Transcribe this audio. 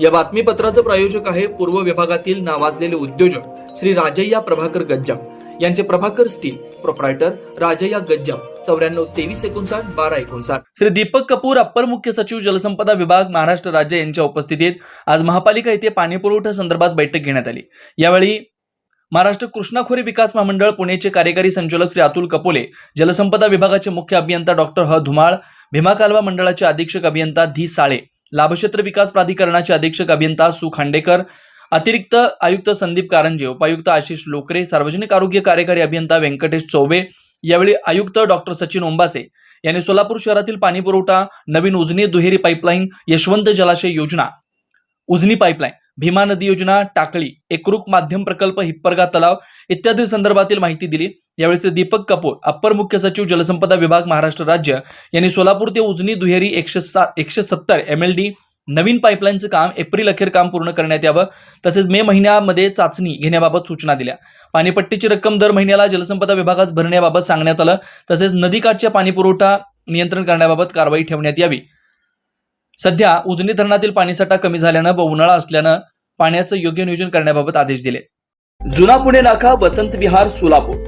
या बातमीपत्राचं प्रायोजक आहे पूर्व विभागातील नावाजलेले उद्योजक श्री राजय्या प्रभाकर गज्जाम. यांचे प्रभाकर स्टील प्रोप्रायटर राजय्या गज्जाम. चौऱ्याण्णव तेवीस एकोणसाठ बारा एकोणसाठ. श्री दीपक कपूर अप्पर मुख्य सचिव जलसंपदा विभाग महाराष्ट्र राज्य यांच्या उपस्थितीत आज महापालिका येथे पाणी पुरवठा संदर्भात बैठक घेण्यात आली. यावेळी महाराष्ट्र कृष्णाखोरी विकास महामंडळ पुणेचे कार्यकारी संचालक श्री अतुल कपोले जलसंपदा विभागाचे मुख्य अभियंता डॉक्टर ह. धुमाळ भीमा कालवा मंडळाचे अधीक्षक अभियंता धी. साळे लाभक्षेत्र विकास प्राधिकरणाचे अधीक्षक अभियंता सु. खांडेकर अतिरिक्त आयुक्त संदीप कारंजे उपायुक्त आशिष लोकरे सार्वजनिक आरोग्य कार्यकारी अभियंता व्यंकटेश चौबे यावेळी आयुक्त डॉक्टर सचिन ओंबासे यांनी सोलापूर शहरातील पाणी पुरवठा नवीन उजनी दुहेरी पाईपलाईन यशवंत जलाशय योजना उजनी पाईपलाईन भीमा नदी योजना टाकळी एकरूप माध्यम प्रकल्प हिप्परगा तलाव इत्यादी संदर्भातील माहिती दिली. यावेळी ते दीपक कपूर अप्पर मुख्य सचिव जलसंपदा विभाग महाराष्ट्र राज्य यांनी सोलापूर ते उजनी दुहेरी एकशे सात एकशे सत्तर एम एल डी नवीन पाईपलाईनचं काम एप्रिल अखेर काम पूर्ण करण्यात यावं. तसेच मे महिन्यामध्ये चाचणी घेण्याबाबत सूचना दिल्या. पाणीपट्टीची रक्कम दर महिन्याला जलसंपदा विभागास भरण्याबाबत सांगण्यात आलं. तसेच नदीकाठच्या पाणीपुरवठा नियंत्रण करण्याबाबत कारवाई ठेवण्यात यावी. सध्या उजनी धरणातील पाणीसाठा कमी झाल्यानं व उन्हाळा असल्यानं पाण्याचं योग्य नियोजन करण्याबाबत आदेश दिले. जुना पुणे नाका वसंत विहार सोलापूर.